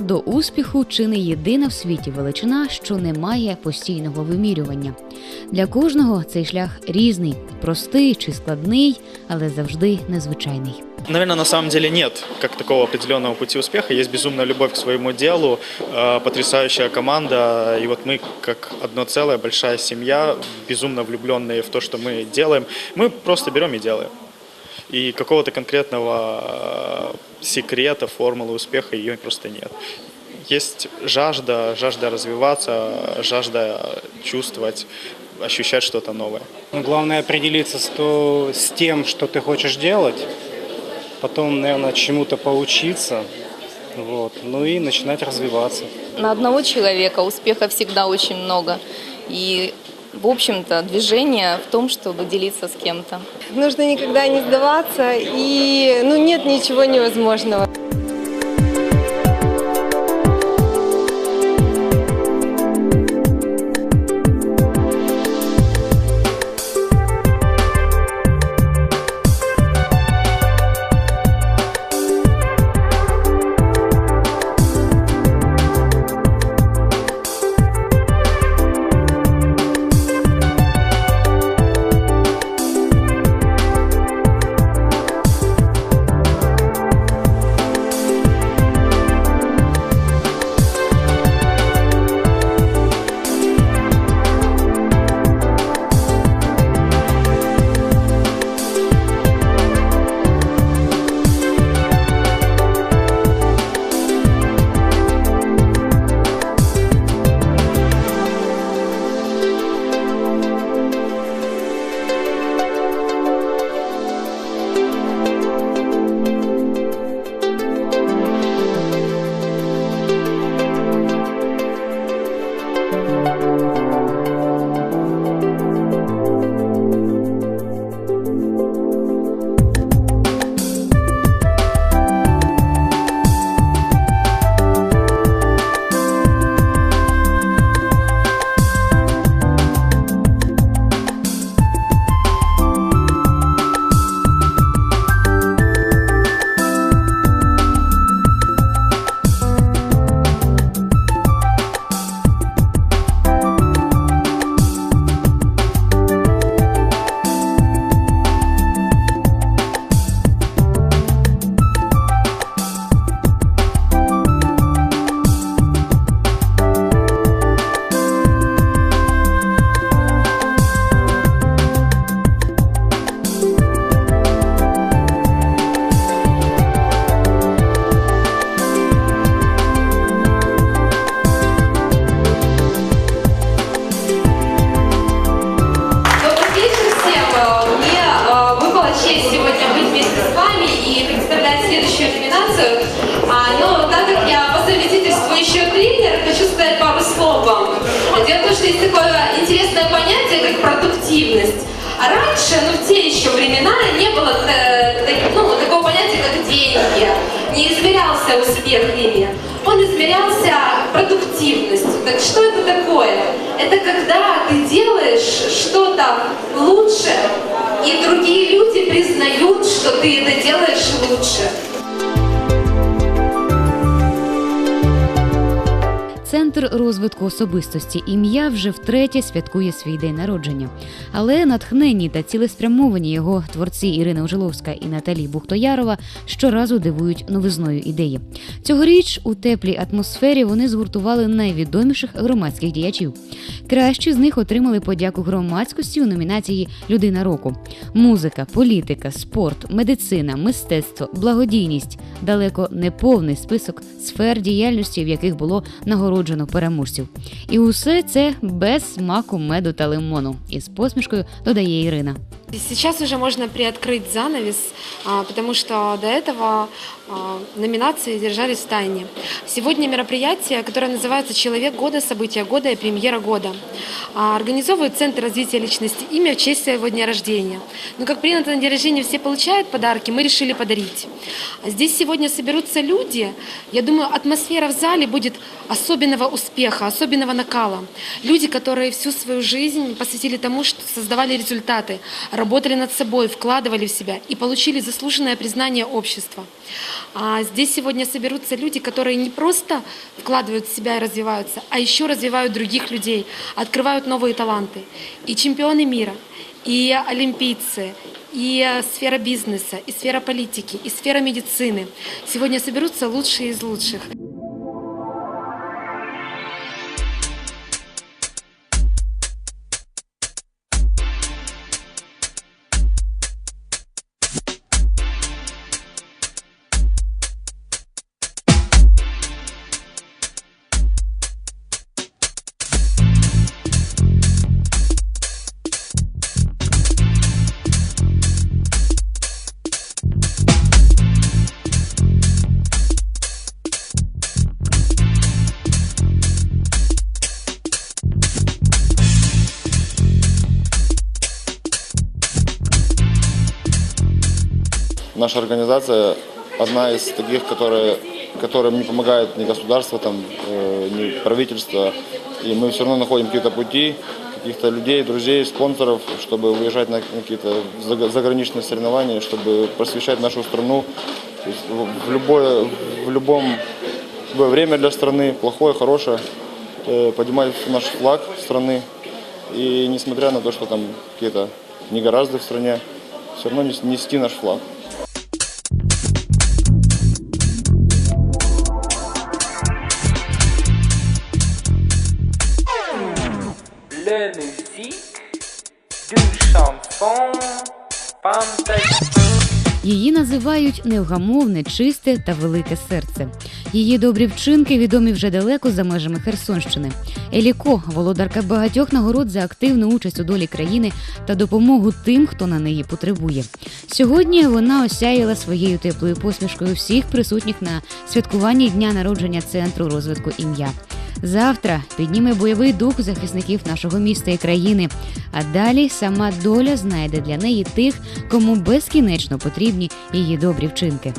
до успіху чи не єдина в світі величина, що не має постійного вимірювання. Для кожного цей шлях різний, простий чи складний, але завжди незвичайний. Наверное, на самом деле нет как такого определенного пути успеха. Есть безумная любовь к своему делу, э, потрясающая команда. И вот мы, как одно целое, большая семья, безумно влюбленные в то, что мы делаем. Мы просто берем и делаем. И какого-то конкретного э, секрета, формулы успеха ее просто нет. Есть жажда, жажда развиваться, жажда чувствовать, ощущать что-то новое. Ну, Главное определиться с, то, с тем, что ты хочешь делать, потом, наверное, чему-то поучиться, вот, ну и начинать развиваться. На одного человека успеха всегда очень много. И, в общем-то, движение в том, чтобы делиться с кем-то. Нужно никогда не сдаваться, и ну, нет ничего невозможного. А раньше, ну в те еще времена, не было э, ну, такого понятия, как деньги. Не измерялся успех ими. Он измерялся продуктивностью. Так что это такое? Это когда ты делаешь что-то лучше, и другие люди признают, что ты это делаешь лучше. Центр розвитку особистості ім'я вже втретє святкує свій день народження. Але натхненні та цілеспрямовані його творці Ірина Ожиловська і Наталі Бухтоярова щоразу дивують новизною ідеї. Цьогоріч у теплій атмосфері вони згуртували найвідоміших громадських діячів. Кращі з них отримали подяку громадськості у номінації Людина року. Музика, політика, спорт, медицина, мистецтво, благодійність далеко не повний список сфер діяльності, в яких було нагороджено переможців. І усе це без смаку меду та лимону. Із посмішкою додає Ірина. Сейчас уже можно приоткрыть занавес, а, потому что до этого а, номинации держались в тайне. Сегодня мероприятие, которое называется «Человек года. События года» и «Премьера года». А, Организовывает Центр развития личности имя в честь своего дня рождения. Но как принято на день рождения все получают подарки, мы решили подарить. Здесь сегодня соберутся люди. Я думаю, атмосфера в зале будет особенного успеха, особенного накала. Люди, которые всю свою жизнь посвятили тому, что создавали результаты, работали над собой, вкладывали в себя и получили заслуженное признание общества. А здесь сегодня соберутся люди, которые не просто вкладывают в себя и развиваются, а еще развивают других людей, открывают новые таланты. И чемпионы мира, и олимпийцы, и сфера бизнеса, и сфера политики, и сфера медицины. Сегодня соберутся лучшие из лучших. Наша организация одна из таких, которые, которым не помогает ни государство, там, э, ни правительство. И мы все равно находим какие-то пути, каких-то людей, друзей, спонсоров, чтобы уезжать на какие-то заг- заграничные соревнования, чтобы просвещать нашу страну. То есть в, любое, в любом любое время для страны, плохое, хорошее, э, поднимать наш флаг страны. И несмотря на то, что там какие-то негоразды в стране, все равно нес- нести наш флаг. Її називають невгамовне, чисте та велике серце. Її добрі вчинки відомі вже далеко за межами Херсонщини. Еліко володарка багатьох нагород за активну участь у долі країни та допомогу тим, хто на неї потребує. Сьогодні вона осяяла своєю теплою посмішкою всіх присутніх на святкуванні дня народження центру розвитку ім'я. Завтра підніме бойовий дух захисників нашого міста і країни. А далі сама доля знайде для неї тих, кому безкінечно потрібні її добрі вчинки.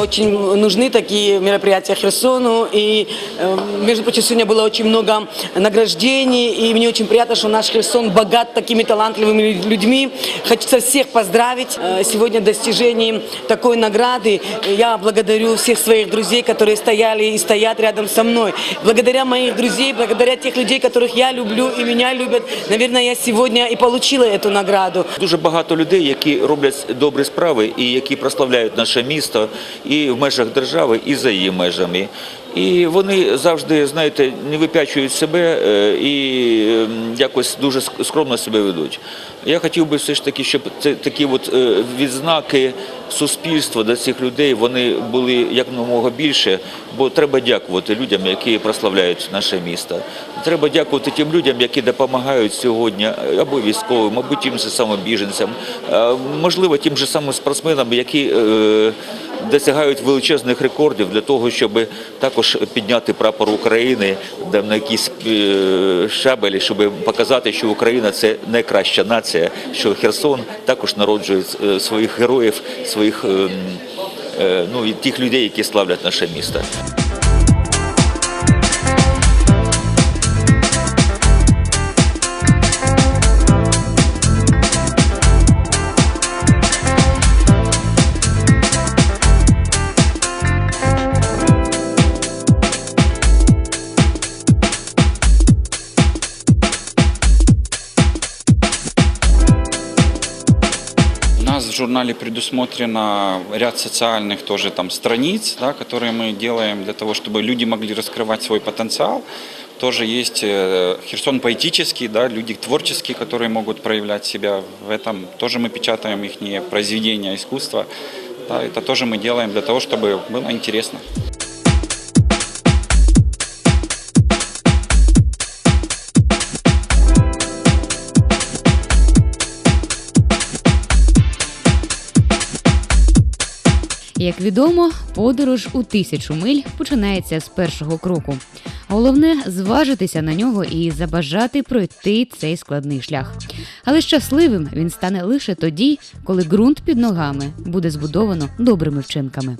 Очень нужны такие мероприятия Херсону. И, э, между прочим, сегодня было очень много награждений. И мне очень приятно, что наш Херсон богат такими талантливыми людьми. Хочется всех поздравить э, сегодня достижением такой награды. Я благодарю всех своих друзей, которые стояли и стоят рядом со мной. Благодаря моих друзей, благодаря тех людей, которых я люблю и меня любят, наверное, я сегодня и получила эту награду. Дуже багато людей, які роблять добрі справи і які прославляють наше місто І в межах держави, і за її межами. І вони завжди, знаєте, не випячують себе е, і ем, якось дуже скромно себе ведуть. Я хотів би все ж таки, щоб це такі от е, відзнаки суспільства до цих людей вони були якомога більше, бо треба дякувати людям, які прославляють наше місто. Треба дякувати тим людям, які допомагають сьогодні е, або військовим, або тим же самим біженцям, можливо, тим же самим спортсменам, які досягають величезних рекордів для того, щоб також підняти прапор України на якісь е, шабелі, щоб показати, що Україна це найкраща нація, що Херсон також народжує е, своїх героїв, своїх е, е, ну і тих людей, які славлять наше місто. журнале предусмотрено ряд социальных тоже там страниц, да, которые мы делаем для того, чтобы люди могли раскрывать свой потенциал. Тоже есть э, Херсон поэтический, да, люди творческие, которые могут проявлять себя в этом. Тоже мы печатаем их произведения искусства. Да, это тоже мы делаем для того, чтобы было интересно. Як відомо, подорож у тисячу миль починається з першого кроку. Головне зважитися на нього і забажати пройти цей складний шлях. Але щасливим він стане лише тоді, коли ґрунт під ногами буде збудовано добрими вчинками.